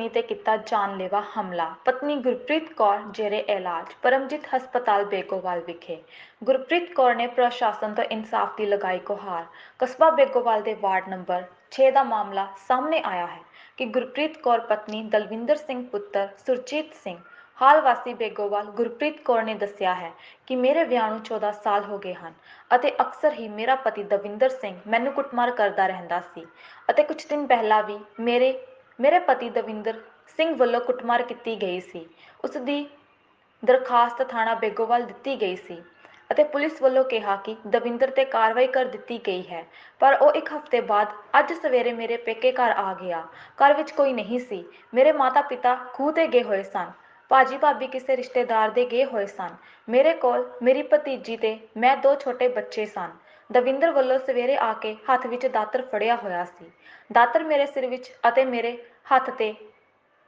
ਪਤਨੀ ਤੇ ਕੀਤਾ ਜਾਨਲੇਵਾ ਹਮਲਾ। ਪਤਨੀ ਗੁਰਪ੍ਰੀਤ ਕੌਰ, ਜੇਰੇ ਇਲਾਜ, ਪਰਮਜੀਤ ਹਸਪਤਾਲ, ਬੇਗੋਵਾਲ ਵਿਖੇ। ਗੁਰਪ੍ਰੀਤ ਕੌਰ ਨੇ ਪ੍ਰਸ਼ਾਸਨ ਤੋਂ ਇਨਸਾਫ ਦੀ ਲਗਾਈ ਗੁਹਾਰ। ਕਸਬਾ ਬੇਗੋਵਾਲ ਦੇ ਵਾਰਡ ਨੰਬਰ 6 ਦਾ ਮਾਮਲਾ ਸਾਹਮਣੇ ਆਇਆ ਹੈ ਕਿ ਗੁਰਪ੍ਰੀਤ ਕੌਰ ਪਤਨੀ ਦਲਵਿੰਦਰ ਸਿੰਘ ਪੁੱਤਰ ਸੁਰਜੀਤ ਸਿੰਘ, ਹਾਲ ਵਾਸੀ ਬੇਗੋਵਾਲ ਗੁਰਪ੍ਰੀਤ ਕੌਰ ਨੇ ਦੱਸਿਆ ਹੈ ਕਿ ਮੇਰੇ ਵਿਆਹ ਨੂੰ 14 ਸਾਲ ਹੋ ਗਏ ਹਨ ਅਤੇ ਅਕਸਰ ਹੀ ਮੇਰਾ ਪਤੀ ਦਵਿੰਦਰ ਸਿੰਘ ਮੈਨੂੰ ਕੁੱਟਮਾਰ ਕਰਦਾ ਰਹਿੰਦਾ ਸੀ ਅਤੇ ਕੁਝ ਦਿਨ ਪਹਿਲਾਂ ਵੀ ਮੇਰੇ ਮੇਰੇ ਪਤੀ ਦਵਿੰਦਰ ਸਿੰਘ ਵੱਲੋਂ ਕੁੱਟਮਾਰ ਕੀਤੀ ਗਈ ਸੀ। ਉਸ ਦੀ ਦਰਖਾਸਤ ਥਾਣਾ ਬੇਗੋਵਾਲ ਦਿੱਤੀ ਗਈ ਸੀ ਅਤੇ ਪੁਲਿਸ ਵੱਲੋਂ ਕਿਹਾ ਕਿ ਦਵਿੰਦਰ ਤੇ ਕਾਰਵਾਈ ਕਰ ਦਿੱਤੀ ਗਈ ਹੈ, ਪਰ ਉਹ ਇੱਕ ਹਫ਼ਤੇ ਬਾਅਦ ਅੱਜ ਸਵੇਰੇ ਮੇਰੇ ਪੇਕੇ ਘਰ ਆ ਗਿਆ। ਘਰ ਵਿੱਚ ਕੋਈ ਨਹੀਂ ਸੀ। ਮੇਰੇ ਮਾਤਾ ਪਿਤਾ ਖੂਹ ਤੇ ਗਏ ਹੋਏ ਸਨ। ਭਾਜੀ ਭਾਬੀ ਕਿਸੇ ਰਿਸ਼ਤੇਦਾਰ ਦੇ ਗਏ ਹੋਏ ਸਨ। ਮੇਰੇ ਕੋਲ ਮੇਰੀ ਭਤੀਜੀ ਤੇ ਮੈਂ ਦੋ ਛੋਟੇ ਬੱਚੇ ਸਨ। ਦਵਿੰਦਰ ਵੱਲੋਂ ਸਵੇਰੇ ਆ ਕੇ ਹੱਥ ਵਿੱਚ ਦਾਤਰ ਫੜਿਆ ਹੋਇਆ ਸੀ। ਦਾਤਰ ਮੇਰੇ ਸਿਰ ਵਿੱਚ ਅਤੇ ਮੇਰੇ ਹੱਥ ਤੇ,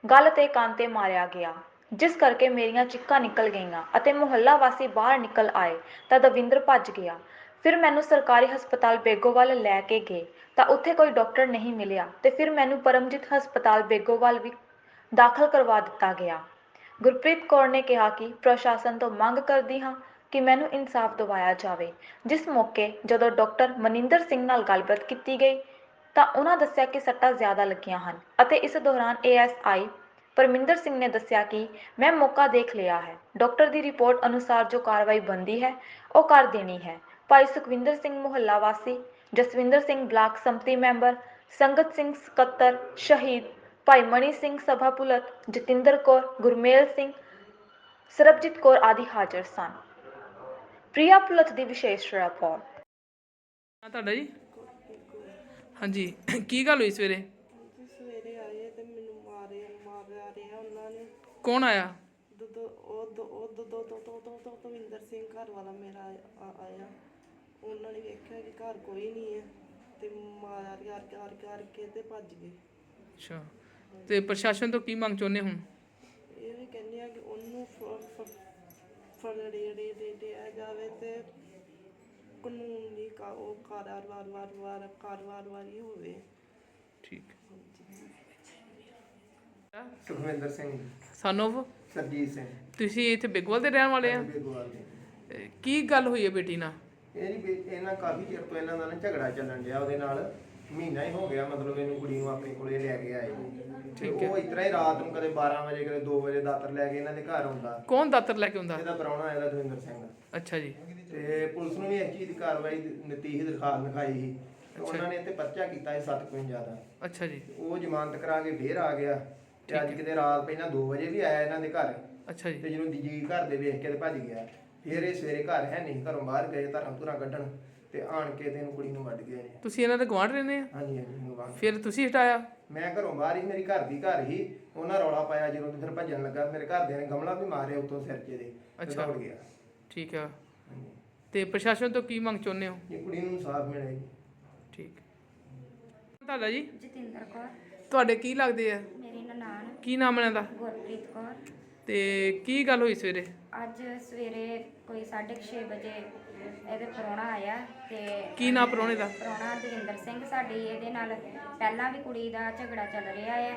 ਗਲ ਤੇ ਕੰਨ ਤੇ ਮਾਰਿਆ ਗਿਆ। ਜਿਸ ਕਰਕੇ ਮੇਰੀਆਂ ਚਿੱਕਾਂ ਨਿਕਲ ਗਈਆਂ ਅਤੇ ਮੁਹੱਲਾ ਵਾਸੀ ਬਾਹਰ ਨਿਕਲ ਆਏ, ਤਾਂ ਦਵਿੰਦਰ ਭੱਜ ਗਿਆ। ਫਿਰ ਮੈਨੂੰ ਸਰਕਾਰੀ ਹਸਪਤਾਲ ਬੇਗੋਵਾਲ ਲੈ ਕੇ ਗਏ, ਤਾਂ ਉੱਥੇ ਕੋਈ ਡਾਕਟਰ ਨਹੀਂ ਮਿਲਿਆ ਤੇ ਫਿਰ ਮੈਨੂੰ ਪਰਮਜੀਤ ਹਸਪਤਾਲ ਬੇਗੋਵਾਲ ਵੀ ਦਾਖਲ ਕਰਵਾ ਦਿੱਤਾ ਗਿਆ। ਗੁਰਪ੍ਰੀਤ ਕੌਰ ਨੇ ਕਿਹਾ ਕਿ ਪ੍ਰਸ਼ਾਸਨ ਤੋਂ ਮੰਗ ਕਰਦੀ ਹਾਂ ਕਿ ਮੈਨੂੰ ਇਨਸਾਫ ਦਿਵਾਇਆ ਜਾਵੇ। ਜਿਸ ਮੌਕੇ ਜਦੋਂ ਡਾਕਟਰ ਮਨਿੰਦਰ ਸਿੰਘ ਨਾਲ ਗੱਲਬਾਤ ਕੀਤੀ ਗਈ ਤਾਂ ਉਹਨਾਂ ਦੱਸਿਆ ਕਿ ਸੱਟਾਂ ਜ਼ਿਆਦਾ ਲੱਗੀਆਂ ਹਨ ਅਤੇ ਇਸ ਦੌਰਾਨ ਏਐਸਆਈ ਪਰਮਿੰਦਰ ਸਿੰਘ ਨੇ ਦੱਸਿਆ ਕਿ ਮੈਂ ਮੌਕਾ ਦੇਖ ਲਿਆ ਹੈ। ਡਾਕਟਰ ਦੀ ਰਿਪੋਰਟ ਅਨੁਸਾਰ ਜੋ ਕਾਰਵਾਈ ਬੰਦੀ ਹੈ, ਉਹ ਕਰ ਦੇਣੀ ਹੈ। ਭਾਈ ਸੁਖਵਿੰਦਰ ਸਿੰਘ ਮੁਹੱਲਾ ਵਾਸੀ, ਜਸਵਿੰਦਰ ਸਿੰਘ ਬਲਾਕ ਸੰਮਤੀ ਮੈਂਬਰ, ਸੰਗਤ ਸਿੰਘ ਸਕੱਤਰ, ਸ਼ਹੀਦ ਭਾਈ ਮਣੀ ਸਿੰਘ ਸਭਾ ਪੁਲਤ, ਜਤਿੰਦਰ ਕੌਰ, ਗੁਰਮੇਲ ਸਿੰਘ, ਸਰਬਜੀਤ ਕੌਰ ਆਦਿ ਹਾਜ਼ਰ ਸਨ। ਪ੍ਰਿਆ ਪੁਲਤ ਦੀ ਵਿਸ਼ੇਸ਼ ਰਿਪੋਰਟ। ਤੁਹਾਡਾ ਜੀ? ਹਾਂਜੀ। ਕੀ ਗੱਲ ਹੋਈ ਸਵੇਰੇ? ਸਵੇਰੇ ਆਏ ਤੇ ਮੈਨੂੰ ਮਾਰਿਆ ਮਾਰਿਆ ਰਿਹਾ ਉਹਨਾਂ ਨੇ। ਕੌਣ ਆਇਆ? ਦੁੱਧ ਉਹ ਦੋ ਉਹ ਦੋ ਦੋ ਦੋ ਦੋ ਦੋ ਦੋ ਦਵਿੰਦਰ ਸਿੰਘ ਘਰ ਵਾਲਾ ਮੇਰਾ ਆ- ਆਇਆ। ਉਹਨਾਂ ਨੇ ਵੇਖਿਆ ਕਿ ਘਰ ਕੋਈ ਨਹੀਂ ਹੈ ਤੇ ਮਾਰਿਆ ਕਰ ਕਰ ਕਰਕੇ ਤੇ ਭੱਜ ਗਏ। ਅੱਛਾ। ਤੇ ਪ੍ਰਸ਼ਾਸਨ ਤੋਂ ਕੀ ਮੰਗ ਚਾਹੁੰਦੇ ਹੁਣ? ਇਹ ਵੀ ਕਹਿੰਦੇ ਆ ਕਿ ਉਹਨੂੰ ਜਾਵੇ ਤੇ ਕਾਨੂੰਨੀ ਕਾ ਉਹ ਕਾਰਵਾਰ ਵਾਰ ਵਾਰ ਕਾਰਵਾਰ ਵਾਰੀ ਹੋਵੇ। ਠੀਕ। ਸੁਖਵਿੰਦਰ ਸਿੰਘ। ਸਾਨੂੰ ਸਰਜੀਤ ਸਿੰਘ। ਤੁਸੀਂ ਇੱਥੇ ਬਿਗਵਲ ਦੇ ਰਹਿਣ ਵਾਲੇ ਆ? ਬੇਗੋਵਾਲ ਦੇ। ਇਹ ਕੀ ਗੱਲ ਹੋਈ ਹੈ ਬੇਟੀ ਨਾਲ? ਇਹ ਨਹੀਂ ਵੀ ਇਹਨਾਂ ਕਾਫੀ ਚਿਰ ਤੋਂ ਇਹਨਾਂ ਦਾ ਨਾ ਝਗੜਾ ਚੱਲਣ ਡਿਆ ਉਹਦੇ ਨਾਲ ਮਹੀਨਾ ਹੀ ਹੋ ਗਿਆ ਮਤਲਬ ਇਹਨੂੰ ਕੁੜੀ ਨੂੰ ਆਪਣੇ ਕੋਲੇ ਲੈ ਕੇ ਆਏ ਤੇ ਠੀਕ ਹੈ। ਉਹ ਇਤਰਾ ਹੀ ਰਾਤ ਨੂੰ ਕਦੇ 12 ਵਜੇ ਕਦੇ 2 ਵਜੇ ਦਾਤਰ ਲੈ ਕੇ ਇਹਨਾਂ ਦੇ ਘਰ ਆਉਂਦਾ। ਕੌਣ ਦਾਤਰ ਲੈ ਕੇ ਆਉਂਦਾ? ਇਹਦਾ ਪ੍ਰਾਹੁਣਾ ਇਹਦਾ ਦਵਿੰਦਰ ਸਿੰਘ। ਅੱਛਾ ਜੀ। ਤੇ ਪੁਲਿਸ ਨੂੰ ਵੀ ਇਸ ਚੀਜ਼ ਦੀ ਕਾਰਵਾਈ ਦਿੱਤੀ ਸੀ ਦਰਖਾਸਤ ਲਿਖਾਈ ਸੀ। ਤੇ ਉਹਨਾਂ ਨੇ ਇੱਥੇ ਪਰਚਾ ਕੀਤਾ ਸੀ 751 ਦਾ ਅੱਛਾ ਜੀ। ਉਹ ਜ਼ਮਾਨਤ ਕਰਾ ਕੇ ਫੇਰ ਆ ਗਿਆ। ਤੇ ਅੱਜ ਕਿਤੇ ਰਾਤ ਪਹਿਲਾਂ 2 ਵਜੇ ਵੀ ਆਇਆ ਇਹਨਾਂ ਦੇ ਘਰ। ਅੱਛਾ ਜੀ। ਤੇ ਜਦੋਂ ਜੀ ਘਰ ਦੇ ਵੇਖ ਕੇ ਤੇ ਭੱਜ ਗਿਆ। ਫਿਰ ਇਹ ਸਵੇਰੇ ਘਰ ਹੈ ਨਹੀਂ ਘਰੋਂ ਬਾਹਰ ਗਏ ਧਰਮ ਧੁਰਾ ਕੱਢਣ। ਤੇ ਆਣ ਕੇ ਤੇ ਇਹਨੂੰ ਕੁੜੀ ਨੂੰ ਵੱਢ ਗਏ ਨੇ। ਤੁਸੀਂ ਇਹਨਾਂ ਦੇ ਗਵਾਂਢ ਰਹਿੰਦੇ ਆ? ਹਾਂਜੀ ਹਾਂਜੀ ਇਹਨੂੰ ਬਾਹਰ ਫਿਰ ਤੁਸੀਂ ਹਟਾਇਆ? ਮੈਂ ਘਰੋਂ ਬਾਹਰ ਹੀ ਮੇਰੀ ਘਰ ਦੀ ਘਰ ਹੀ। ਉਹਨਾਂ ਰੌਲਾ ਪਾਇਆ ਜਦੋਂ ਤੇ ਫਿਰ ਭੱਜਣ ਲੱਗਾ। ਮੇਰੇ ਘਰਦਿਆਂ ਨੇ ਗਮਲਾ ਵੀ ਮਾਰਿਆ ਉੱਤੋਂ ਸਿਰ 'ਚ ਦੇ ਅੱਛਾ। ਦੌੜ ਗਿਆ। ਠੀਕ ਆ। ਹਾਂਜੀ। ਤੇ ਪ੍ਰਸ਼ਾਸਨ ਤੋਂ ਕੀ ਮੰਗ ਚਾਹੁੰਦੇ ਹੋ? ਇਹ ਕੁੜੀ ਨੂੰ ਇਨਸਾਫ ਮਿਲੇ ਜੀ ਠੀਕ। ਤੁਹਾਡਾ ਜੀ? ਜਤਿੰਦਰ ਕੌਰ। ਤੁਹਾਡੇ ਕੀ ਲੱਗਦੇ ਆ? ਮੇਰੀ ਨਨਾਣ। ਕੀ ਨਾਮ ਦਾ? ਗੁਰਪ੍ਰੀਤ ਕੌਰ। ਤੇ ਕੀ ਗੱਲ ਹੋਈ ਸਵੇਰੇ? ਅੱਜ ਸਵੇਰੇ ਕੋਈ 6:30 ਵਜੇ ਇਹਦੇ ਪ੍ਰਾਹੁਣਾ ਆਇਆ ਤੇ ਕੀ ਨਾਂ ਪ੍ਰਾਹੁਣੇ ਦਾ? ਪ੍ਰਾਹੁਣਾ ਦਵਿੰਦਰ ਸਿੰਘ ਸਾਡੀ ਇਹਦੇ ਨਾਲ ਪਹਿਲਾਂ ਵੀ ਕੁੜੀ ਦਾ ਝਗੜਾ ਚੱਲ ਰਿਹਾ ਹੈ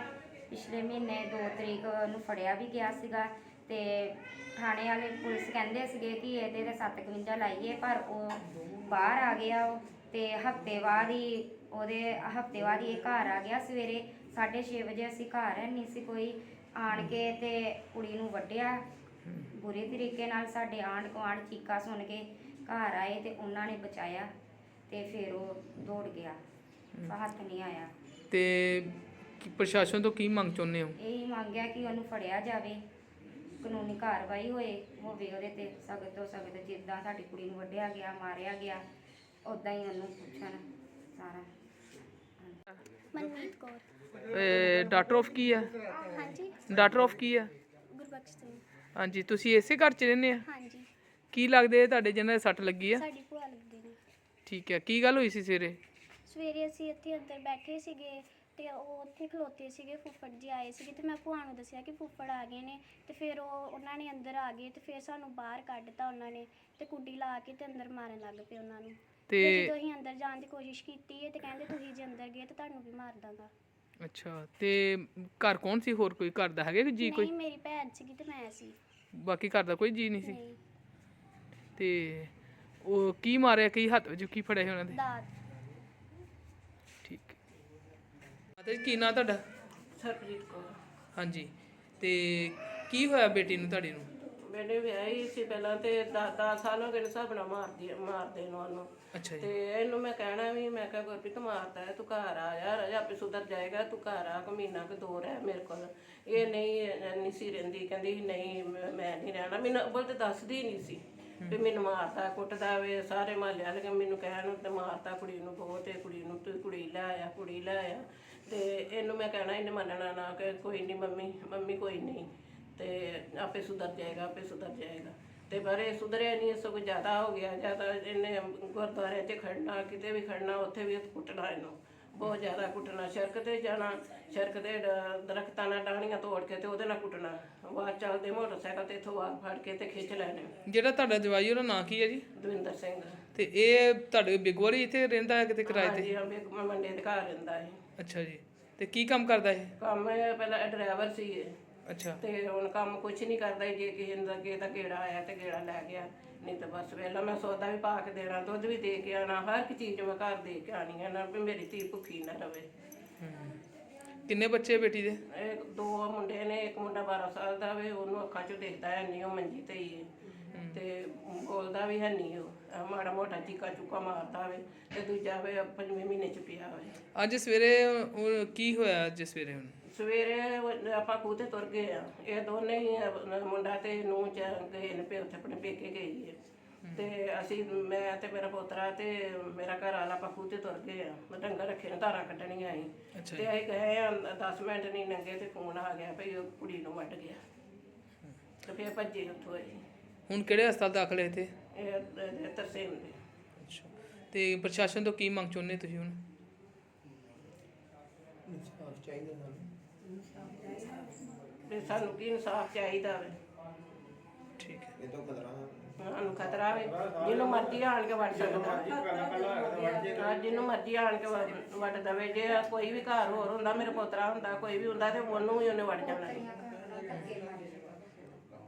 ਪਿਛਲੇ ਮਹੀਨੇ 2 ਤਰੀਕ ਨੂੰ ਫੜਿਆ ਵੀ ਗਿਆ ਸੀਗਾ। ਤੇ ਥਾਣੇ ਵਾਲੇ ਪੁਲਿਸ ਕਹਿੰਦੇ ਸੀਗੇ ਕਿ ਇਹਦੇ ਤੇ 751 ਲਾਈਏ ਪਰ ਉਹ ਬਾਹਰ ਆ ਗਿਆ ਉਹ ਤੇ ਹਫ਼ਤੇ ਬਾਅਦ ਹੀ ਉਹਦੇ ਹਫ਼ਤੇ ਬਾਅਦ ਹੀ ਇਹ ਘਰ ਆ ਗਿਆ। ਸਵੇਰੇ 6:30 ਵਜੇ ਅਸੀਂ ਘਰ ਹੈ ਨਹੀਂ ਸੀ ਕੋਈ। ਆਣ ਕੇ ਤੇ ਕੁੜੀ ਨੂੰ ਵੱਢਿਆ। ਬੁਰੇ ਤਰੀਕੇ ਨਾਲ ਸਾਡੇ ਆਂਢ ਗੁਆਂਢ ਚੀਕਾ ਸੁਣ ਕੇ ਘਰ ਆਏ ਤੇ ਉਹਨਾਂ ਨੇ ਬਚਾਇਆ ਤੇ ਫਿਰ ਉਹ ਦੌੜ ਗਿਆ। ਹੱਥ ਨਹੀਂ ਆਇਆ। ਤੇ ਕੀ ਪ੍ਰਸ਼ਾਸਨ ਤੋਂ ਕੀ ਮੰਗ ਚਾਹੁੰਦੇ ਹੋ? ਇਹੀ ਮੰਗਿਆ ਕਿ ਉਹਨੂੰ ਫੜਿਆ ਜਾਵੇ। ਕਾਨੂੰਨੀ ਕਾਰਵਾਈ ਹੋਏ ਹੋਵੇ ਉਹਦੇ ਤੇ ਸਖਤ ਤੋਂ ਸਖਤ ਜਿੱਦਾਂ ਸਾਡੀ ਕੁੜੀ ਨੂੰ ਵੱਢਿਆ ਗਿਆ ਮਾਰਿਆ ਗਿਆ ਉਦਾਂ ਹੀ ਉਹਨੂੰ ਪੁੱਛਣ ਸਾਰਾ। ਮਨਮੀਤ ਕੌਰ। ਇਹ ਡਾਕਟਰ ਆਫ ਕੀ ਆ? ਹਾਂਜੀ। ਡਾਕਟਰ ਆਫ ਕੀ ਗੁਰਬਖਸ਼ ਸਿੰਘ। ਹਾਂਜੀ ਤੁਸੀਂ ਇਸੇ ਘਰ ਚ ਰਹਿੰਦੇ ਆ? ਹਾਂਜੀ। ਕੀ ਲੱਗਦੇ ਆ ਤੁਹਾਡੇ ਜਿਹਨਾਂ ਦੇ ਸੱਟ ਲੱਗੀ ਆ? ਸਾਡੀ ਭੂਆ ਲੱਗਦੀ ਨੇ ਠੀਕ ਹੈ ਕੀ ਗੱਲ ਹੋਈ ਸੀ ਸਵੇਰੇ? ਸਵੇਰੇ ਅਸੀਂ ਇੱਥੇ ਅੰਦਰ ਬੈਠੇ ਸੀਗੇ। ਤੇ ਉਹ ਉੱਥੇ ਖਲੋਤੇ ਸੀਗੇ ਫੁੱਫੜ ਜੀ ਆਏ ਸੀਗੇ ਤੇ ਮੈਂ ਭੂਆ ਨੂੰ ਦੱਸਿਆ ਕਿ ਫੁੱਫੜ ਆ ਗਏ ਨੇ ਤੇ ਫਿਰ ਉਹ ਉਹਨਾਂ ਨੇ ਅੰਦਰ ਆ ਗਏ ਤੇ ਫਿਰ ਸਾਨੂੰ ਬਾਹਰ ਕੱਢਤਾ ਉਹਨਾਂ ਨੇ ਤੇ ਕੁੱਡੀ ਲਾ ਕੇ ਤੇ ਅੰਦਰ ਮਾਰਨ ਲੱਗ ਪਏ ਉਹਨਾਂ ਨੂੰ। ਤੇ ਤੇ ਜਦੋਂ ਅਸੀਂ ਅੰਦਰ ਜਾਣ ਦੀ ਕੋਸ਼ਿਸ਼ ਕੀਤੀ ਹੈ ਤੇ ਕਹਿੰਦੇ ਤੁਸੀਂ ਜੇ ਅੰਦਰ ਗਏ ਤਾਂ ਤੁਹਾਨੂੰ ਵੀ ਮਾਰ ਦਾਂਗਾ। ਅੱਛਾ ਤੇ ਘਰ ਕੌਣ ਸੀ? ਹੋਰ ਕੋਈ ਘਰ ਦਾ ਹੈਗਾ ਕਿ ਜੀ ਕੋਈ? ਨਹੀਂ ਮੇਰੀ ਭੈਣ ਸੀਗੀ ਤੇ ਮੈਂ ਸੀ। ਬਾਕੀ ਘਰ ਦਾ ਕੋਈ ਜੀ ਨਹੀਂ ਸੀ? ਨਹੀਂ। ਤੇ ਉਹ ਕੀ ਮਾਰਿਆ? ਕੀ ਹੱਥ ਵਿੱਚ ਕੀ ਫੜਿਆ ਸੀ ਉਹਨਾਂ ਦੇ? ਦਾਤ ਠੀਕ ਹੈ ਮਾਤਾ ਜੀ ਕੀ ਨਾਂ ਤੁਹਾਡਾ? ਸਰਪ੍ਰੀਤ ਕੌਰ। ਹਾਂਜੀ। ਤੇ ਕੀ ਹੋਇਆ ਬੇਟੀ ਨੂੰ ਤੁਹਾਡੀ ਨੂੰ? ਮੈਨੇ ਵਿਆਹੀ ਸੀ ਪਹਿਲਾਂ ਤੇ 10 ਸਾਲ ਹੋ ਗਏ ਨੇ ਹਿਸਾਬ ਨਾਲ ਮਾਰਦੀ ਮਾਰਦੇ ਨੂੰ ਉਹਨੂੰ। ਅੱਛਾ ਜੀ। ਤੇ ਇਹਨੂੰ ਮੈਂ ਕਹਿਣਾ ਵੀ ਮੈਂ ਕਿਹਾ ਗੁਰਪ੍ਰੀਤ ਮਾਰਦਾ ਹੈ ਤੂੰ ਘਰ ਆ ਯਾਰ ਅਜੇ ਆਪੇ ਸੁਧਰ ਜਾਏਗਾ ਤੂੰ ਘਰ ਆ ਕੋ ਮਹੀਨਾ ਕੁ ਦੋ ਰਹਿ ਮੇਰੇ ਕੋਲ। ਇਹ ਨਹੀਂ ਇਹ ਨਹੀਂ ਸੀ ਰਹਿੰਦੀ ਕਹਿੰਦੀ ਨਹੀਂ ਮੈਂ ਮੈਂ ਨਹੀਂ ਰਹਿਣਾ। ਮੈਨੂੰ ਅੱਬਲ ਤੇ ਦੱਸਦੀ ਨਹੀਂ ਸੀ ਵੀ ਮੈਨੂੰ ਮਾਰਦਾ ਕੁੱਟਦਾ ਵੇ ਸਾਰੇ ਮਹੱਲੇ ਵਾਲੇ ਮੈਨੂੰ ਕਹਿਣ ਤੇ ਮਾਰਦਾ ਕੁੜੀ ਨੂੰ ਬਹੁਤ ਇਹ ਕੁੜੀ ਨੂੰ ਤੂੰ ਕੁੜੀ ਲੈ ਆਇਆ ਕੁੜੀ ਲੈ ਆਇਆ ਤੇ ਇਹਨੂੰ ਮੈਂ ਕਹਿਣਾ ਇਹਨੇ ਮੰਨਣਾ ਨਾ ਕਿ ਕੋਈ ਨਹੀਂ ਮੰਮੀ ਮੰਮੀ ਕੋਈ ਨਹੀਂ ਤੇ ਆਪੇ ਸੁਧਰ ਜਾਏਗਾ ਆਪੇ ਸੁਧਰ ਜਾਏਗਾ। ਤੇ ਪਰ ਇਹ ਸੁਧਰਿਆ ਨਹੀਂ ਸਗੋਂ ਜ਼ਿਆਦਾ ਹੋ ਗਿਆ। ਜ਼ਿਆਦਾ ਇਹਨੇ ਗੁਰਦੁਆਰੇ 'ਚ ਖੜਨਾ ਕਿਤੇ ਵੀ ਖੜਨਾ ਉੱਥੇ ਵੀ ਕੁੱਟਣਾ ਇਹਨੂੰ। ਬਹੁਤ ਜ਼ਿਆਦਾ ਕੁੱਟਣਾ। ਸੜਕ ਤੇ ਜਾਣਾ ਤੇ ਡ- ਦਰਖਤਾਂ ਨਾਲ ਡਾਹਣੀਆਂ ਤੋੜ ਕੇ ਤੇ ਉਹਦੇ ਨਾਲ ਕੁੱਟਣਾ। ਬਾਹਰ ਚੱਲਦੇ ਮੋਟਰਸਾਈਕਲ ਤੇ ਇੱਥੋਂ ਬਾਹਰ ਫੜ ਕੇ ਤੇ ਖਿੱਚ ਲੈਣੇ। ਜਿਹੜਾ ਤੁਹਾਡਾ ਜਵਾਈ ਉਹਦਾ ਨਾਂ ਕੀ ਹੈ ਜੀ? ਦਵਿੰਦਰ ਸਿੰਘ। ਤੇ ਇਹ ਤੁਹਾਡੇ ਬਿਗਵਾਰੀ ਇੱਥੇ ਰਹਿੰਦਾ ਹੈ ਕਿਤੇ ਕਿਰਾਏ ਤੇ? ਹਾਂਜੀ ਹਾਂ ਵੀ ਮੰਡੇ ਦੇ ਘਰ ਰਹਿੰਦਾ ਹੈ ਅੱਛਾ ਜੀ। ਤੇ ਕੀ ਕੰਮ ਕਰਦਾ ਇਹ? ਕੰਮ ਇਹ ਪਹਿਲਾਂ ਡਰਾਈਵਰ ਸੀ ਇਹ ਅੱਛਾ। ਤੇ ਹੁਣ ਕੰਮ ਕੁਝ ਨਹੀਂ ਕਰਦਾ ਜੇ। ਕਿਸੇ ਦਾ ਕਿਸੇ ਦਾ ਗੇੜਾ ਆਇਆ ਤੇ ਗੇੜਾ ਲੈ ਗਿਆ। ਨਹੀਂ ਤਾਂ ਬਸ ਵੇਲਾ ਮੈਂ ਸੌਦਾ ਵੀ ਪਾ ਕੇ ਦੇਣਾ ਦੁੱਧ ਵੀ ਦੇ ਕੇ ਆਣਾ ਹਰ ਇੱਕ ਚੀਜ਼ ਮੈਂ ਘਰ ਦੇ ਕੇ ਆਣੀ ਹੈ ਨਾ ਵੀ ਮੇਰੀ ਧੀ ਭੁੱਖੀ ਨਾ ਰਵੇ। ਕਿੰਨੇ ਬੱਚੇ ਬੇਟੀ ਦੇ? ਇਹ ਦੋ ਮੁੰਡੇ ਨੇ ਇੱਕ ਮੁੰਡਾ 12 ਸਾਲ ਦਾ ਵੇ ਉਹਨੂੰ ਅੱਖਾਂ 'ਚੋਂ ਦਿਖਦਾ ਹੈ ਨਹੀਂ ਉਹ ਮੰਜੀ ਤੇ ਹੀ ਹੈ ਤੇ ਬੋਲਦਾ ਵੀ ਹੈ ਨਹੀਂ ਉਹ ਆਹ ਮਾੜਾ ਮੋਟਾ ਚੀਕਾ ਚੁੱਕਾ ਮਾਰਦਾ ਵੇ ਤੇ ਦੂਜਾ ਵੇ ਪੰਜਵੇਂ ਮਹੀਨੇ ਚ ਪਿਆ ਹੋਵੇ। ਅੱਜ ਸਵੇਰੇ ਉਹ ਕੀ ਹੋਇਆ ਅੱਜ ਸਵੇਰੇ ਹੁਣ? ਸਵੇਰੇ ਉਹ ਆਪਾਂ ਖੂਹ ਤੇ ਤੁਰ ਗਏ ਆ। ਇਹ ਦੋਨੇ ਹੀ ਅਹ, ਮੁੰਡਾ ਤੇ ਨੂੰ ਚ ਗਏ ਨੇ ਪੇ ਉੱਥੇ ਆਪਣੇ ਪੇਕੇ ਗਏ ਹੈ ਤੇ ਅਸੀਂ ਮੈਂ ਤੇ ਮੇਰਾ ਪੋਤਰਾ ਤੇ ਮੇਰਾ ਘਰ ਵਾਲਾ ਆਪਾਂ ਖੂਹ ਤੇ ਤੁਰ ਗਏ ਆ। ਡੰਗਰ ਰੱਖੇ ਨੇ ਧਾਰਾਂ ਕੱਢਣੀਆਂ ਅੱਛਾ ਤੇ ਅਸੀਂ ਗਏ ਆ 10 ਮਿੰਟ ਨਹੀਂ ਲੰਘੇ ਤੇ ਫੋਨ ਆ ਗਿਆ ਭਈ ਉਹ ਕੁੜੀ ਨੂੰ ਵੱਢ ਗਿਆ। ਤੇ ਫਿਰ ਭੱਜੇ ਉੱਥੋਂ ਅਸੀਂ। ਹੁਣ ਕਿਹੜੇ ਹਸਪਤਾਲ ਦਾਖਲ ਹੈ ਇੱਥੇ? ਇਹ ਇਹ ਤਰਸੇਮ ਦੇ। ਅੱਛਾ। ਤੇ ਪ੍ਰਸ਼ਾਸਨ ਤੋਂ ਕੀ ਮੰਗ ਚਾਹੁੰਦੇ ਤੁਸੀਂ ਹੁਣ? ਇਨਸਾਫ ਚਾਹੀਦਾ ਸਾਨੂੰ। ਤੇ ਸਾਨੂੰ ਕੀ ਇਨਸਾਫ ਚਾਹੀਦਾ ਵੇ? ਠੀਕ ਹੈ। ਇਹ ਤੋਂ ਖਤਰਾ ਸਾਨੂੰ ਖਤਰਾ ਵੇ। ਜਿਹਨੂੰ ਮਰਜ਼ੀ ਆਣ ਕੇ ਵੱਢ ਸਕਦਾ। ਹਾਂ ਜਿਹਨੂੰ ਮਰਜ਼ੀ ਆਣ ਕੇ ਵੱਢ- ਵੱਢ ਦਵੇ। ਜੇ ਕੋਈ ਵੀ ਘਰ ਹੋਰ ਹੁੰਦਾ ਮੇਰੇ ਪੋਤਰਾ ਹੁੰਦਾ ਕੋਈ ਵੀ ਹੁੰਦਾ ਤੇ ਉਹਨੂੰ ਵੀ ਉਹਨੇ ਵੱਢ ਜਾਣਾ। ਸੀ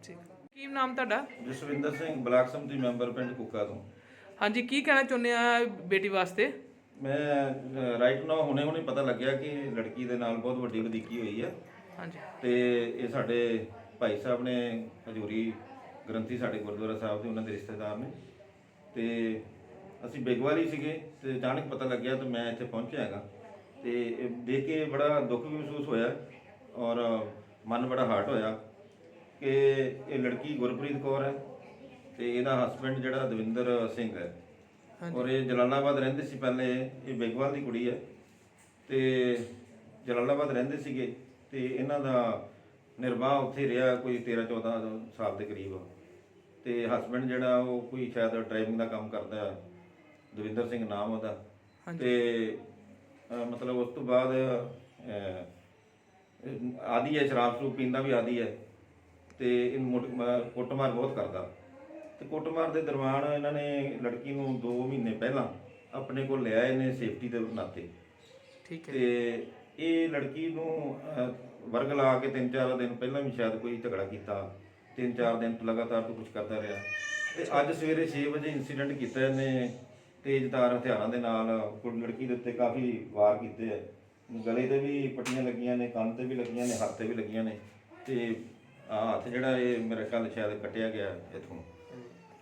ਠੀਕ ਕੀ ਨਾਮ ਤੁਹਾਡਾ? ਜਸਵਿੰਦਰ ਸਿੰਘ ਬਲਾਕ ਸਮਿਤੀ ਮੈਂਬਰ ਪਿੰਡ ਕੁੱਕਾ ਤੋਂ। ਹਾਂਜੀ ਕੀ ਕਹਿਣਾ ਚਾਹੁੰਦੇ ਆ ਬੇਟੀ ਵਾਸਤੇ? ਮੈਂ ਰਾਈਟ ਨਾਓ ਹੁਣੇ ਹੁਣੇ ਪਤਾ ਲੱਗਿਆ ਕਿ ਲੜਕੀ ਦੇ ਨਾਲ ਬਹੁਤ ਵੱਡੀ ਵਧੀਕੀ ਹੋਈ ਹੈ ਹਾਂਜੀ। ਤੇ ਇਹ ਸਾਡੇ ਭਾਈ ਸਾਹਿਬ ਨੇ ਹਜੂਰੀ ਗ੍ਰੰਥੀ ਸਾਡੇ ਗੁਰਦੁਆਰਾ ਸਾਹਿਬ ਦੇ ਉਹਨਾਂ ਦੇ ਰਿਸ਼ਤੇਦਾਰ ਨੇ। ਤੇ ਅਸੀਂ ਬੇਗਵਾਰੀ ਸੀਗੇ ਤੇ ਅਚਾਨਕ ਪਤਾ ਲੱਗਿਆ ਤੇ ਮੈਂ ਇੱਥੇ ਪਹੁੰਚਿਆ ਹੈਗਾ। ਤੇ ਇਹ ਦੇਖ ਕੇ ਬੜਾ ਦੁੱਖ ਵੀ ਮਹਿਸੂਸ ਹੋਇਆ ਔਰ ਮਨ ਬੜਾ ਹਾਰਟ ਹੋਇਆ। ਕਿ ਇਹ ਲੜਕੀ ਗੁਰਪ੍ਰੀਤ ਕੌਰ ਹੈ ਤੇ ਇਹਦਾ ਹਸਬੰਡ ਜਿਹੜਾ ਦਵਿੰਦਰ ਸਿੰਘ ਹੈ। ਔਰ ਇਹ ਜਲਾਲਾਬਾਦ ਰਹਿੰਦੇ ਸੀ ਪਹਿਲੇ ਇਹ ਬੇਗਵਾਲ ਦੀ ਕੁੜੀ ਹੈ। ਤੇ ਜਲਾਲਾਬਾਦ ਰਹਿੰਦੇ ਸੀਗੇ ਤੇ ਇਹਨਾਂ ਦਾ ਨਿਰਵਾਹ ਉੱਥੇ ਰਿਹਾ ਕੋਈ 13 14 ਸਾਲ ਦੇ ਕਰੀਬ। ਤੇ ਹਸਬੰਡ ਜਿਹੜਾ ਉਹ ਕੋਈ ਸ਼ਾਇਦ ਡਰਾਈਵਿੰਗ ਦਾ ਕੰਮ ਕਰਦਾ ਹੈ। ਦਵਿੰਦਰ ਸਿੰਘ ਨਾਮ ਉਹਦਾ। ਤੇ ਮਤਲਬ ਉਸ ਤੋਂ ਬਾਅਦ ਆਦੀ ਹੈ ਸ਼ਰਾਬ ਸ਼ਰੂਬ ਪੀਂਦਾ ਵੀ ਆਦੀ ਹੈ। ਤੇ ਮ- ਕੁੱਟਮਾਰ ਬਹੁਤ ਕਰਦਾ। ਤੇ ਕੁੱਟਮਾਰ ਦੇ ਦਰਮਿਆਨ ਇਹਨਾਂ ਨੇ ਲੜਕੀ ਨੂੰ 2 ਮਹੀਨੇ ਪਹਿਲਾਂ ਆਪਣੇ ਕੋਲ ਲਿਆ ਇਹਨੇ ਸੇਫਟੀ ਦੇ ਨਾਤੇ। ਠੀਕ ਹੈ। ਤੇ ਇਹ ਲੜਕੀ ਨੂੰ ਵਰਗ ਲਾ ਕੇ ਤਿੰਨ ਚਾਰ ਦਿਨ ਪਹਿਲਾਂ ਵੀ ਸ਼ਾਇਦ ਕੋਈ ਝਗੜਾ ਕੀਤਾ। ਤਿੰਨ ਚਾਰ ਦਿਨ ਤੋਂ ਲਗਾਤਾਰ ਤੋਂ ਕੁਝ ਕਰਦਾ ਰਿਹਾ। ਤੇ ਅੱਜ ਸਵੇਰੇ 6 ਵਜੇ ਇਨਸੀਡੈਂਟ ਕੀਤਾ ਇਹਨੇ ਤੇਜ਼ਧਾਰ ਹਥਿਆਰਾਂ ਦੇ ਨਾਲ। ਕੁੜੀ ਲੜਕੀ ਦੇ ਉੱਤੇ ਕਾਫੀ ਵਾਰ ਕੀਤੇ ਆ। ਗਲੇ ਤੇ ਵੀ ਪੱਟੀਆਂ ਲੱਗੀਆਂ ਨੇ ਕੰਨ ਤੇ ਵੀ ਲੱਗੀਆਂ ਨੇ ਹੱਥ ਤੇ ਵੀ ਲੱਗੀਆਂ ਨੇ। ਤੇ ਆਹ ਹੱਥ ਜਿਹੜਾ ਇਹ ਮੇਰੇ ਖਿਆਲ ਸ਼ਾਇਦ ਕੱਟਿਆ ਗਿਆ ਇਥੋਂ।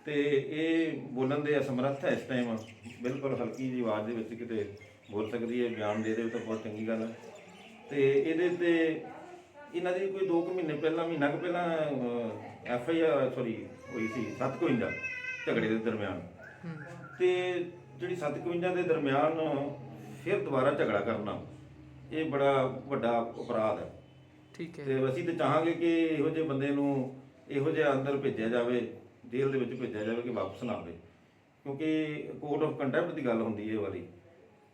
ਤੇ ਇਹ ਬੋਲਣ ਦੇ ਅਸਮਰੱਥ ਹੈ ਇਸ ਟਾਈਮ ਬਿਲਕੁਲ ਹਲਕੀ ਜਿਹੀ ਆਵਾਜ਼ ਦੇ ਵਿੱਚ ਕਿਤੇ ਬੋਲ ਸਕਦੀ ਹੈ ਬਿਆਨ ਦੇ ਦੇ ਤਾਂ ਬਹੁਤ ਚੰਗੀ ਗੱਲ ਹੈ। ਤੇ ਇਹਦੇ ਤੇ ਇਹਨਾਂ ਦੀ ਕੋਈ 2 ਮਹੀਨੇ ਪਹਿਲਾਂ ਮਹੀਨਾ ਕੁ ਪਹਿਲਾਂ ਐਫ ਆਈ ਆਰ ਸੌਰੀ ਹੋਈ ਸੀ 751 ਝਗੜੇ ਦੇ ਦਰਮਿਆਨ। ਤੇ ਜਿਹੜੀ 751 ਦੇ ਦਰਮਿਆਨ ਫਿਰ ਦੁਬਾਰਾ ਝਗੜਾ ਕਰਨਾ ਇਹ ਬੜਾ ਵੱਡਾ ਅਪਰਾਧ ਹੈ। ਠੀਕ ਹੈ। ਤੇ ਅਸੀਂ ਤੇ ਚਾਹਾਂਗੇ ਕਿ ਇਹੋ ਜਿਹੇ ਬੰਦੇ ਨੂੰ ਇਹੋ ਜਿਹਾ ਅੰਦਰ ਭੇਜਿਆ ਜਾਵੇ ਜੇਲ੍ਹ ਦੇ ਵਿੱਚ ਭੇਜਿਆ ਜਾਵੇ ਕਿ ਵਾਪਸ ਨਾ ਆਵੇ। ਕਿਉਂਕਿ ਕੋਰਟ ਆਫ ਕੰਟੈਂਪਟ ਦੀ ਗੱਲ ਹੁੰਦੀ ਹੈ ਇਹ ਵਾਲੀ।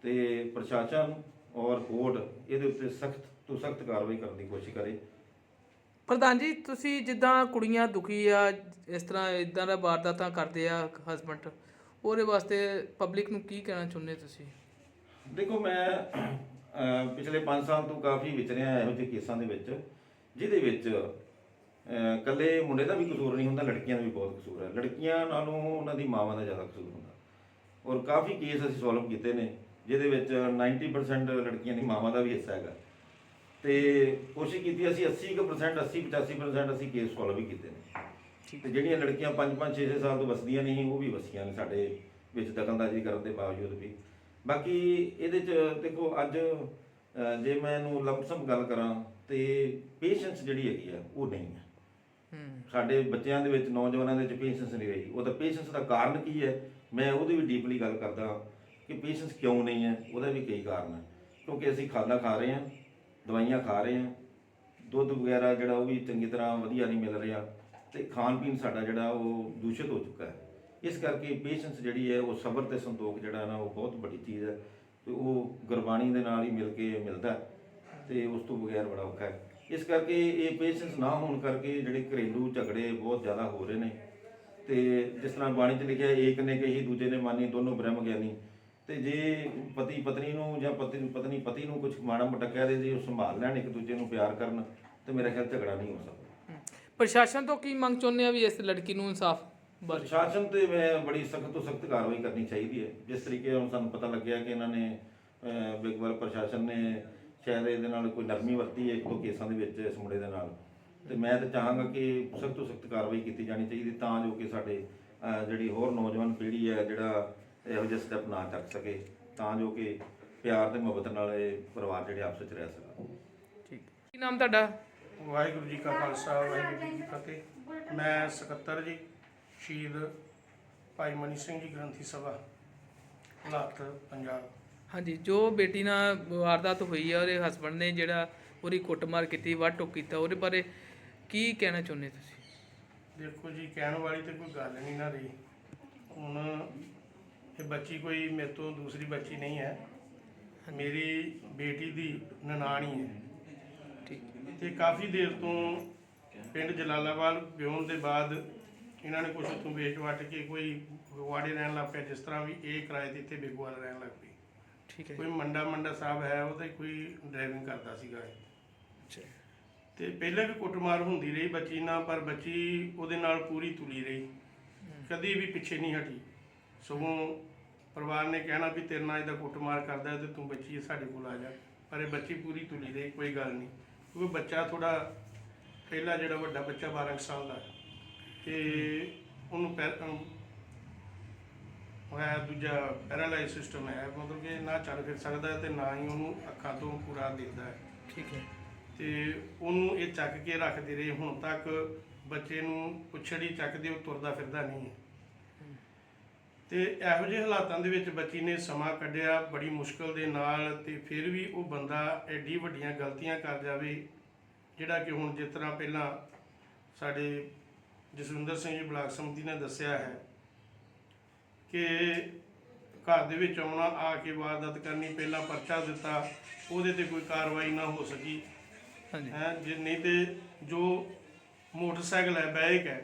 ਤੇ ਪ੍ਰਸ਼ਾਸਨ ਔਰ ਕੋਰਟ ਇਹਦੇ ਉੱਤੇ ਸਖਤ ਤੋਂ ਸਖਤ ਕਾਰਵਾਈ ਕਰਨ ਦੀ ਕੋਸ਼ਿਸ਼ ਕਰੇ। ਪ੍ਰਧਾਨ ਜੀ ਤੁਸੀਂ ਜਿੱਦਾਂ ਕੁੜੀਆਂ ਦੁਖੀ ਆ ਇਸ ਤਰ੍ਹਾਂ ਇਦਾਂ ਦਾ ਵਾਰਦਾਤਾਂ ਕਰਦੇ ਆ ਹਸਬੰਡ ਉਹਦੇ ਵਾਸਤੇ ਪਬਲਿਕ ਨੂੰ ਕੀ ਕਹਿਣਾ ਚਾਹੁੰਦੇ ਤੁਸੀਂ? ਦੇਖੋ ਮੈਂ ਪਿਛਲੇ 5 ਸਾਲ ਤੋਂ ਕਾਫੀ ਵਿਚਰਿਆ ਇਹੋ ਜਿਹੇ ਕੇਸਾਂ ਦੇ ਵਿੱਚ ਜਿਹਦੇ ਵਿੱਚ ਇਕੱਲੇ ਮੁੰਡੇ ਦਾ ਵੀ ਕਸੂਰ ਨਹੀਂ ਹੁੰਦਾ ਲੜਕੀਆਂ ਦਾ ਵੀ ਬਹੁਤ ਕਸੂਰ ਹੈ। ਲੜਕੀਆਂ ਨਾਲੋਂ ਉਹਨਾਂ ਦੀ ਮਾਵਾਂ ਦਾ ਜ਼ਿਆਦਾ ਕਸੂਰ ਹੁੰਦਾ। ਔਰ ਕਾਫੀ ਕੇਸ ਅਸੀਂ ਸੋਲਵ ਕੀਤੇ ਨੇ ਜਿਹਦੇ ਵਿੱਚ 90% ਲੜਕੀਆਂ ਦੀ ਮਾਵਾਂ ਦਾ ਵੀ ਹਿੱਸਾ ਹੈਗਾ। ਤੇ ਕੋਸ਼ਿਸ਼ ਕੀਤੀ ਅਸੀਂ 80% 80 85% ਅਸੀਂ ਕੇਸ ਸੋਲਵ ਵੀ ਕੀਤੇ ਨੇ। ਤੇ ਜਿਹੜੀਆਂ ਲੜਕੀਆਂ 5 5 6 6 ਸਾਲ ਤੋਂ ਵਸਦੀਆਂ ਨਹੀਂ ਉਹ ਵੀ ਵਸੀਆਂ ਨੇ ਸਾਡੇ ਵਿੱਚ ਦਖਲਅੰਦਾਜ਼ੀ ਕਰਨ ਦੇ ਬਾਵਜੂਦ ਵੀ। ਬਾਕੀ ਇਹਦੇ ਚ ਦੇਖੋ ਅੱਜ ਜੇ ਮੈਂ ਇਹਨੂੰ ਲੰਮਸਮ ਗੱਲ ਕਰਾਂ ਤੇ ਪੇਸ਼ੈਂਸ ਜਿਹੜੀ ਹੈਗੀ ਆ ਉਹ ਨਹੀਂ ਹੈ। ਹੂੰ। ਸਾਡੇ ਬੱਚਿਆਂ ਦੇ ਵਿੱਚ ਨੌਜਵਾਨਾਂ ਦੇ ਵਿੱਚ ਪੇਸ਼ੈਂਸ ਨਹੀਂ ਰਹੀ। ਉਹਦਾ ਪੇਸ਼ੈਂਸ ਦਾ ਕਾਰਨ ਕੀ ਹੈ? ਮੈਂ ਉਹਦੀ ਵੀ ਡੀਪਲੀ ਗੱਲ ਕਰਦਾ ਕਿ ਪੇਸ਼ੈਂਸ ਕਿਉਂ ਨਹੀਂ ਹੈ? ਉਹਦਾ ਵੀ ਕਈ ਕਾਰਨ ਹੈ। ਕਿਉਂਕਿ ਅਸੀਂ ਖਾਣਾ ਖਾ ਰਹੇ ਹਾਂ ਦਵਾਈਆਂ ਖਾ ਰਹੇ ਹਾਂ ਦੁੱਧ ਵਗੈਰਾ ਜਿਹੜਾ ਉਹ ਵੀ ਚੰਗੀ ਤਰ੍ਹਾਂ ਵਧੀਆ ਨਹੀਂ ਮਿਲ ਰਿਹਾ ਤੇ ਖਾਣ ਪੀਣ ਸਾਡਾ ਜਿਹੜਾ ਉਹ ਦੂਸ਼ਿਤ ਹੋ ਚੁੱਕਾ ਹੈ। ਇਸ ਕਰਕੇ ਪੇਸ਼ੈਂਸ ਜਿਹੜੀ ਹੈ ਉਹ ਸਬਰ ਤੇ ਸੰਤੋਖ ਜਿਹੜਾ ਨਾ ਉਹ ਬਹੁਤ ਵੱਡੀ ਚੀਜ਼ ਹੈ ਤੇ ਉਹ ਗੁਰਬਾਣੀ ਦੇ ਨਾਲ ਹੀ ਮਿਲ ਕੇ ਮਿਲਦਾ ਹੈ ਤੇ ਉਸ ਤੋਂ ਬਗੈਰ ਬੜਾ ਔਖਾ ਹੈ। ਇਸ ਕਰਕੇ ਇਹ ਪੇਸ਼ੈਂਸ ਨਾ ਹੋਣ ਕਰਕੇ ਜਿਹੜੇ ਘਰੇਲੂ ਝਗੜੇ ਬਹੁਤ ਜ਼ਿਆਦਾ ਹੋ ਰਹੇ ਨੇ ਤੇ ਜਿਸ ਤਰ੍ਹਾਂ ਬਾਣੀ 'ਚ ਲਿਖਿਆ ਏਕ ਨੇ ਕਹੀ, ਦੂਜੇ ਨੇ ਮਾਨੀ, ਦੋਨੋਂ ਬ੍ਰਹਮ ਗਿਆਨੀ। ਤੇ ਜੇ ਪਤੀ ਪਤਨੀ ਨੂੰ ਜਾਂ ਪਤੀ ਪਤਨੀ ਪਤੀ ਨੂੰ ਕੁਝ ਮਾੜਾ ਮੋਟਾ ਕਹਿ ਦੇ, ਜੇ ਉਹ ਸੰਭਾਲ ਲੈਣ ਇੱਕ ਦੂਜੇ ਨੂੰ ਪਿਆਰ ਕਰਨ, ਤੇ ਮੇਰਾ ਖਿਆਲ ਝਗੜਾ ਨਹੀਂ ਹੋ ਸਕਦਾ। ਪ੍ਰਸ਼ਾਸਨ ਤੋਂ ਕੀ ਮੰਗ ਚਾਹੁੰਦੇ ਆ ਵੀ ਇਸ ਲੜਕੀ ਨੂੰ ਇਨਸਾਫ? ਪ੍ਰਸ਼ਾਸਨ ਤੇ ਮੈਂ ਬੜੀ ਸਖਤ ਤੋਂ ਸਖਤ ਕਾਰਵਾਈ ਕਰਨੀ ਚਾਹੀਦੀ ਹੈ। ਜਿਸ ਤਰੀਕੇ ਹੁਣ ਸਾਨੂੰ ਪਤਾ ਲੱਗਿਆ ਕਿ ਇਹਨਾਂ ਨੇ ਬਿਗਵਲ ਪ੍ਰਸ਼ਾਸਨ ਨੇ ਸ਼ਾਇਦ ਇਹਦੇ ਨਾਲ ਕੋਈ ਨਰਮੀ ਵਰਤੀ ਹੈ ਇੱਕ ਦੋ ਕੇਸਾਂ ਦੇ ਵਿੱਚ ਇਸ ਮੁੰਡੇ ਦੇ ਨਾਲ। ਤੇ ਮੈਂ ਤਾਂ ਚਾਹਾਂਗਾ ਕਿ ਸਖਤ ਤੋਂ ਸਖਤ ਕਾਰਵਾਈ ਕੀਤੀ ਜਾਣੀ ਚਾਹੀਦੀ ਤਾਂ ਜੋ ਕਿ ਸਾਡੇ ਜਿਹੜੀ ਹੋਰ ਨੌਜਵਾਨ ਪੀੜ੍ਹੀ ਹੈ ਜਿਹੜਾ ਇਹੋ ਜਿਹੇ ਸਟੈਪ ਨਾ ਚੱਕ ਸਕੇ ਤਾਂ ਜੋ ਕਿ ਪਿਆਰ ਤੇ ਮੁਹੱਬਤ ਨਾਲ ਇਹ ਪਰਿਵਾਰ ਜਿਹੜੇ ਆਪਸ ਵਿੱਚ ਰਹਿ ਸਕਣ। ਠੀਕ। ਕੀ ਨਾਮ ਤੁਹਾਡਾ? ਵਾਹਿਗੁਰੂ ਜੀ ਕਾ ਖਾਲਸਾ ਵਾਹਿਗੁਰੂ ਜੀ ਕੀ ਫਤਿਹ। ਮੈਂ ਸਕੱਤਰ ਜੀ। ਸ਼ਹੀਦ ਭਾਈ ਮਨੀ ਸਿੰਘ ਜੀ ਗ੍ਰੰਥੀ ਸਭਾ ਹਾਲਾਤ ਪੰਜਾਬ। ਹਾਂਜੀ ਜੋ ਬੇਟੀ ਨਾਲ ਵਾਰਦਾਤ ਹੋਈ ਆ ਉਹਦੇ ਹਸਬੰਡ ਨੇ ਜਿਹੜਾ ਉਹਦੀ ਕੁੱਟਮਾਰ ਕੀਤੀ ਵੱਢ ਟੁੱਕ ਕੀਤਾ ਉਹਦੇ ਬਾਰੇ ਕੀ ਕਹਿਣਾ ਚਾਹੁੰਦੇ ਤੁਸੀਂ? ਦੇਖੋ ਜੀ ਕਹਿਣ ਵਾਲੀ ਤੇ ਕੋਈ ਗੱਲ ਨਹੀਂ ਨਾ ਰਹੀ। ਹੁਣ ਇਹ ਬੱਚੀ ਕੋਈ ਮੇਰੇ ਤੋਂ ਦੂਸਰੀ ਬੱਚੀ ਨਹੀਂ ਹੈ। ਮੇਰੀ ਬੇਟੀ ਦੀ ਨਨਾਣੀ ਹੈ। ਠੀਕ। ਤੇ ਕਾਫੀ ਦੇਰ ਤੋਂ ਪਿੰਡ ਜਲਾਲਾਬਾਦ ਵਿਆਹੁਣ ਦੇ ਬਾਅਦ ਇਹਨਾਂ ਨੇ ਕੁਝ ਉੱਥੋਂ ਵੇਚ ਵਟ ਕੇ ਕੋਈ ਫਗਵਾੜੇ ਰਹਿਣ ਲੱਗ ਪਿਆ ਜਿਸ ਤਰ੍ਹਾਂ ਵੀ ਇਹ ਕਿਰਾਏ ਤੇ ਇੱਥੇ ਬੇਗਵਾਲ ਰਹਿਣ ਲੱਗ ਪਈ। ਠੀਕ ਹੈ ਕੋਈ ਮੰਡਾ ਮੰਡਾ ਸਾਹਿਬ ਹੈ ਉਹਦੇ ਕੋਈ ਡਰਾਈਵਿੰਗ ਕਰਦਾ ਸੀਗਾ ਇਹ। ਅੱਛਾ। ਤੇ ਪਹਿਲਾਂ ਵੀ ਕੁੱਟਮਾਰ ਹੁੰਦੀ ਰਹੀ ਬੱਚੀ ਨਾਲ ਪਰ ਬੱਚੀ ਉਹਦੇ ਨਾਲ ਪੂਰੀ ਤੁਲੀ ਰਹੀ। ਕਦੀ ਵੀ ਪਿੱਛੇ ਨਹੀਂ ਹਟੀ। ਸਗੋਂ ਪਰਿਵਾਰ ਨੇ ਕਹਿਣਾ ਵੀ ਤੇਰੇ ਨਾਲ ਇਹਦਾ ਕੁੱਟਮਾਰ ਕਰਦਾ ਹੈ ਤੇ ਤੂੰ ਬੱਚੀ ਸਾਡੇ ਕੋਲ ਆ ਜਾ। ਪਰ ਇਹ ਬੱਚੀ ਪੂਰੀ ਤੁਲੀ ਰਹੀ ਕੋਈ ਗੱਲ ਨਹੀਂ। ਕਿਉਂਕਿ ਬੱਚਾ ਥੋੜਾ ਪਹਿਲਾ ਜਿਹੜਾ ਵੱਡਾ ਬੱਚਾ 12 ਕੁ ਸਾਲ ਦਾ ਹੈ, ਤੇ ਉਹਨੂੰ ਪੈ ਅਮ, ਹੋਇਆ ਦੂਜਾ ਪੈਰਾਲਾਈਜ਼ ਸਿਸਟਮ ਹੈ। ਮਤਲਬ ਕਿ ਨਾ ਚੱਲ ਫਿਰ ਸਕਦਾ ਤੇ ਨਾ ਹੀ ਉਹਨੂੰ ਅੱਖਾਂ ਤੋਂ ਪੂਰਾ ਦਿਖਦਾ ਹੈ। ਠੀਕ ਹੈ। ਤੇ ਉਹਨੂੰ ਇਹ ਚੱਕ ਕੇ ਰੱਖਦੇ ਰਹੇ। ਹੁਣ ਤੱਕ ਬੱਚੇ ਨੂੰ ਪੁੱਛੜੀ ਚੱਕਦੇ ਉਹ ਤੁਰਦਾ ਫਿਰਦਾ ਨਹੀਂ ਹੈ। ਤੇ ਇਹੋ ਜਿਹੇ ਹਾਲਾਤਾਂ ਦੇ ਵਿੱਚ ਬੱਚੀ ਨੇ ਸਮਾਂ ਕੱਢਿਆ ਬੜੀ ਮੁਸ਼ਕਲ ਦੇ ਨਾਲ ਤੇ ਫਿਰ ਵੀ ਉਹ ਬੰਦਾ ਐਡੀ ਵੱਡੀਆਂ ਗਲਤੀਆਂ ਕਰ ਜਾਵੇ ਜਿਹੜਾ ਕਿ ਹੁਣ ਜਿਸ ਤਰ੍ਹਾਂ ਪਹਿਲਾਂ ਸਾਡੇ ਜਸਵਿੰਦਰ ਸਿੰਘ ਜੀ ਬਲਾਕ ਸਮਿਤੀ ਨੇ ਦੱਸਿਆ ਹੈ ਕਿ ਘਰ ਦੇ ਵਿੱਚ ਆਉਣਾ ਆ ਕੇ ਵਾਰਦਾਤ ਕਰਨੀ ਪਹਿਲਾਂ ਪਰਚਾ ਦਿੱਤਾ ਉਹਦੇ ਤੇ ਕੋਈ ਕਾਰਵਾਈ ਨਾ ਹੋ ਸਕੀ। ਹਾਂਜੀ। ਹੈ ਜੇ ਨਹੀਂ ਤੇ ਜੋ ਮੋਟਰਸਾਈਕਲ ਹੈ ਬਾਈਕ ਹੈ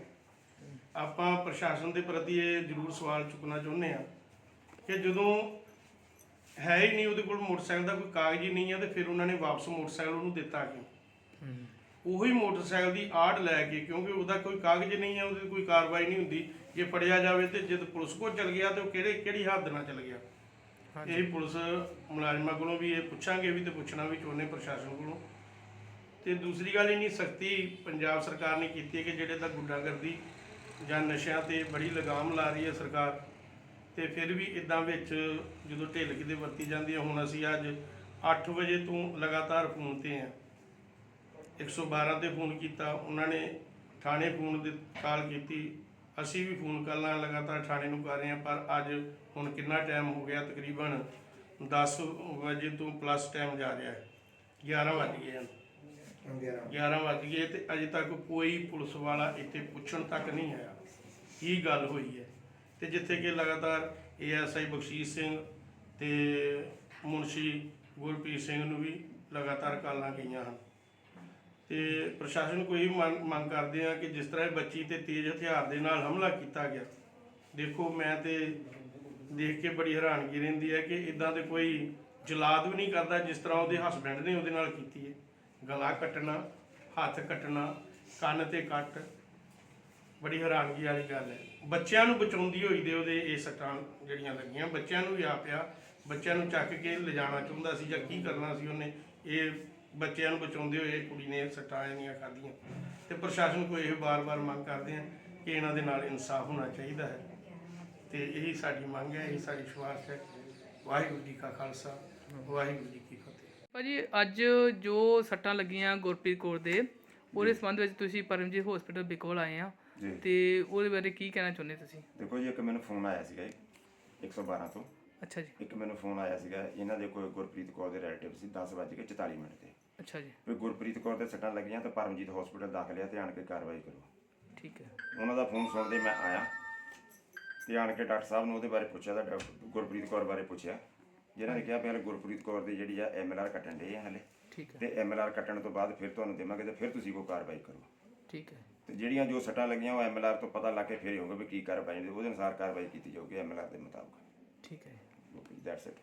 ਆਪਾਂ ਪ੍ਰਸ਼ਾਸਨ ਦੇ ਪ੍ਰਤੀ ਇਹ ਜ਼ਰੂਰ ਸਵਾਲ ਚੁੱਕਣਾ ਚਾਹੁੰਦੇ ਆ ਕਿ ਜਦੋਂ ਹੈ ਹੀ ਨਹੀਂ ਉਹਦੇ ਕੋਲ ਮੋਟਰਸਾਈਕਲ ਦਾ ਕੋਈ ਕਾਗਜ਼ ਹੀ ਨਹੀਂ ਹੈ ਤੇ ਫਿਰ ਉਹਨਾਂ ਨੇ ਵਾਪਸ ਮੋਟਰਸਾਈਕਲ ਉਹਨੂੰ ਦਿੱਤਾ ਕਿਉਂ? ਉਹੀ ਮੋਟਰਸਾਈਕਲ ਦੀ ਆੜ ਲੈ ਕੇ ਕਿਉਂਕਿ ਉਹਦਾ ਕੋਈ ਕਾਗਜ਼ ਨਹੀਂ ਹੈ ਉਹਦੇ ਕੋਈ ਕਾਰਵਾਈ ਨਹੀਂ ਹੁੰਦੀ। ਜੇ ਫੜਿਆ ਜਾਵੇ ਤੇ ਜਦ ਪੁਲਿਸ ਕੋਲ ਚਲ ਗਿਆ ਤੇ ਉਹ ਕਿਹੜੇ ਕਿਹੜੀ ਹੱਦ ਨਾਲ ਚਲ ਗਿਆ? ਇਹ ਪੁਲਿਸ ਮੁਲਾਜ਼ਮਾਂ ਕੋਲੋਂ ਵੀ ਇਹ ਪੁੱਛਾਂਗੇ ਵੀ ਤੇ ਪੁੱਛਣਾ ਵੀ ਚਾਹੁੰਦੇ ਪ੍ਰਸ਼ਾਸਨ ਕੋਲੋਂ। ਤੇ ਦੂਸਰੀ ਗੱਲ ਇੰਨੀ ਸਖਤੀ ਪੰਜਾਬ ਸਰਕਾਰ ਨੇ ਕੀਤੀ ਹੈ ਕਿ ਜਿਹੜੇ ਤਾਂ ਗੁੰਡਾਗਰਦੀ ਜਾਂ ਨਸ਼ਿਆਂ ਤੇ ਬੜੀ ਲਗਾਮ ਲਾ ਰਹੀ ਹੈ ਸਰਕਾਰ ਤੇ ਫਿਰ ਵੀ ਇਦਾਂ ਵਿੱਚ ਜਦੋਂ ਢਿੱਲ ਕਿਤੇ ਵਰਤੀ ਜਾਂਦੀ ਹੈ ਹੁਣ ਅਸੀਂ ਅੱਜ 8 ਵਜੇ ਤੋਂ ਲਗਾਤਾਰ ਫੋਨ ਤੇ ਆ 112 ਤੇ ਫੋਨ ਕੀਤਾ ਉਹਨਾਂ ਨੇ ਥਾਣੇ ਫੋਨ ਦੇ ਕਾਲ ਕੀਤੀ। ਅਸੀਂ ਵੀ ਫੋਨ ਕਾਲਾਂ ਲਗਾਤਾਰ ਥਾਣੇ ਨੂੰ ਕਰ ਰਹੇ ਹਾਂ ਪਰ ਅੱਜ ਹੁਣ ਕਿੰਨਾ ਟਾਈਮ ਹੋ ਗਿਆ ਤਕਰੀਬਨ 10 ਵਜੇ ਤੋਂ ਪਲੱਸ ਟਾਈਮ ਜਾ ਰਿਹਾ ਹੈ। 11 ਵੱਜ ਗਏ ਹਨ। 11 ਵੱਜ ਗਏ ਤੇ ਅਜੇ ਤੱਕ ਕੋਈ ਪੁਲਿਸ ਵਾਲਾ ਇੱਥੇ ਪੁੱਛਣ ਤੱਕ ਨਹੀਂ ਆਇਆ। ਕੀ ਗੱਲ ਹੋਈ ਹੈ? ਤੇ ਜਿੱਥੇ ਕਿ ਲਗਾਤਾਰ ਏਐਸਆਈ ਬਖਸ਼ੀਸ਼ ਸਿੰਘ ਤੇ ਮੁਨਸ਼ੀ ਗੁਰਪ੍ਰੀਤ ਸਿੰਘ ਨੂੰ ਵੀ ਲਗਾਤਾਰ ਕਾਲਾਂ ਗਈਆਂ ਹਨ। ਤੇ ਪ੍ਰਸ਼ਾਸਨ ਕੋਈ ਇਹੀ ਮੰਗ ਮੰਗ ਕਰਦੇ ਆ ਕਿ ਜਿਸ ਤਰ੍ਹਾਂ ਇਹ ਬੱਚੀ ਤੇ ਤੇਜ਼ ਹਥਿਆਰ ਦੇ ਨਾਲ ਹਮਲਾ ਕੀਤਾ ਗਿਆ, ਦੇਖੋ ਮੈਂ ਤੇ ਦੇਖ ਕੇ ਬੜੀ ਹੈਰਾਨਗੀ ਰਹਿੰਦੀ ਹੈ ਕਿ ਇਦਾਂ ਦੇ ਕੋਈ ਜਲਾਦ ਵੀ ਨਹੀਂ ਕਰਦਾ ਜਿਸ ਤਰ੍ਹਾਂ ਉਹਦੇ ਹਸਬੰਡ ਨੇ ਉਹਦੇ ਨਾਲ ਕੀਤੀ ਹੈ। ਗਲਾ ਕੱਟਣਾ, ਹੱਥ ਕੱਟਣਾ, ਕੰਨ ਤੇ ਕੱਟ, ਬੜੀ ਹੈਰਾਨਗੀ ਵਾਲੀ ਗੱਲ ਹੈ। ਬੱਚਿਆਂ ਨੂੰ ਬਚਾਉਂਦੀ ਹੋਈ ਦੇ ਉਹਦੇ ਇਹ ਸੱਟਾਂ ਜਿਹੜੀਆਂ ਲੱਗੀਆਂ, ਬੱਚਿਆਂ ਨੂੰ ਵੀ ਆ ਪਿਆ ਬੱਚਿਆਂ ਨੂੰ ਚੱਕ ਕੇ ਲਿਜਾਣਾ ਚਾਹੁੰਦਾ ਸੀ ਜਾਂ ਕੀ ਕਰਨਾ ਸੀ ਉਹਨੇ, ਇਹ ਬੱਚਿਆਂ ਨੂੰ ਬਚਾਉਂਦੇ ਹੋਏ ਕੁੜੀ ਨੇ ਸੱਟਾਂ ਜਿਹੜੀਆਂ ਖਾਧੀਆਂ ਤੇ ਪ੍ਰਸ਼ਾਸਨ ਕੋਲ ਇਹ ਵਾਰ-ਵਾਰ ਮੰਗ ਕਰਦੇ ਆ ਕਿ ਇਹਨਾਂ ਦੇ ਨਾਲ ਇਨਸਾਫ ਹੋਣਾ ਚਾਹੀਦਾ ਹੈ। ਤੇ ਇਹੀ ਸਾਡੀ ਮੰਗ ਹੈ ਇਹੀ ਸਾਡੀ ਵਿਸ਼ਵਾਸ ਹੈ। ਵਾਹਿਗੁਰੂ ਜੀ ਕਾ ਖਾਲਸਾ ਵਾਹਿਗੁਰੂ ਜੀ ਕੀ ਫਤਿਹ। ਭਾਜੀ ਅੱਜ ਜੋ ਸੱਟਾਂ ਲੱਗੀਆਂ ਗੁਰਪ੍ਰੀਤ ਕੌਰ ਦੇ ਉਹਦੇ ਸੰਬੰਧ ਵਿੱਚ ਤੁਸੀਂ ਪਰਮਜੀਤ ਹਸਪੀਟਲ ਬਿਕੋਲ ਆਏ ਆ। ਜੀ। ਤੇ ਉਹਦੇ ਬਾਰੇ ਕੀ ਕਹਿਣਾ ਚਾਹੁੰਦੇ ਤੁਸੀਂ? ਦੇਖੋ ਜੀ ਇੱਕ ਮੈਨੂੰ ਫੋਨ ਆਇਆ ਸੀਗਾ ਜੀ 112 ਤੋਂ। ਅੱਛਾ ਜੀ। ਇੱਕ ਮੈਨੂੰ ਫੋਨ ਆਇਆ ਸੀਗਾ ਇਹਨਾਂ ਦੇ ਕੋਈ ਗੁਰਪ੍ਰੀਤ ਕੌਰ ਦੇ ਰਿਲੇਟਿਵ ਸੀ 10:44 ਮਿੰਟ ਤੇ। ਅੱਛਾ ਜੀ। ਵੀ ਗੁਰਪ੍ਰੀਤ ਕੌਰ ਦੇ ਸੱਟਾਂ ਲੱਗੀਆਂ ਤਾਂ ਪਰਮਜੀਤ ਹਸਪੀਟਲ ਦਾਖਲ ਆ ਤੇ ਆਣ ਕੇ ਕਾਰਵਾਈ ਕਰੋ। ਠੀਕ ਹੈ। ਉਹਨਾਂ ਦਾ ਫੋਨ ਸੁਣਦੇ ਮੈਂ ਆਇਆ ਤੇ ਆਣ ਕੇ ਡਾਕਟਰ ਸਾਹਿਬ ਨੂੰ ਉਹਦੇ ਬਾਰੇ ਪੁੱਛਿਆ ਤਾਂ ਡਾਕਟਰ ਗੁਰਪ੍ਰੀਤ ਕੌਰ ਬਾਰੇ ਪੁੱਛਿਆ ਜਿਹਨਾਂ ਨੇ ਕਿਹਾ ਪਹਿਲਾਂ ਗੁਰਪ੍ਰੀਤ ਕੌਰ ਦੀ ਜਿਹੜੀ ਆ ਐਮਐਲਆਰ ਕੱਟਣ ਦੇ ਆ ਹਲੇ। ਠੀਕ ਹੈ। ਤੇ ਐਮਐਲਆਰ ਕੱਟਣ ਤੋਂ ਬਾਅਦ ਫਿਰ ਤੁਹਾਨੂੰ ਦੇਵਾਂਗੇ ਤੇ ਫਿਰ ਤੁਸੀਂ ਕੋਈ ਕਾਰਵਾਈ ਕਰੋ। ਠੀਕ ਹੈ। ਤੇ ਜਿਹੜੀਆਂ ਜੋ ਸੱਟਾਂ ਲੱਗੀਆਂ ਉਹ ਐਮਐਲਆਰ ਤੋਂ ਪਤਾ ਲੱਗ ਕੇ ਫਿਰ ਹੀ ਹੋਊਗਾ ਵੀ ਕੀ ਕਾਰਵਾਈ ਉਹਦੇ ਅਨੁਸਾਰ ਕਾਰਵਾਈ ਕੀਤੀ ਜਾਊਗੀ ਐਮਐਲਆਰ ਦੇ ਮੁਤਾਬਕ। ਠੀਕ ਹੈ। That's it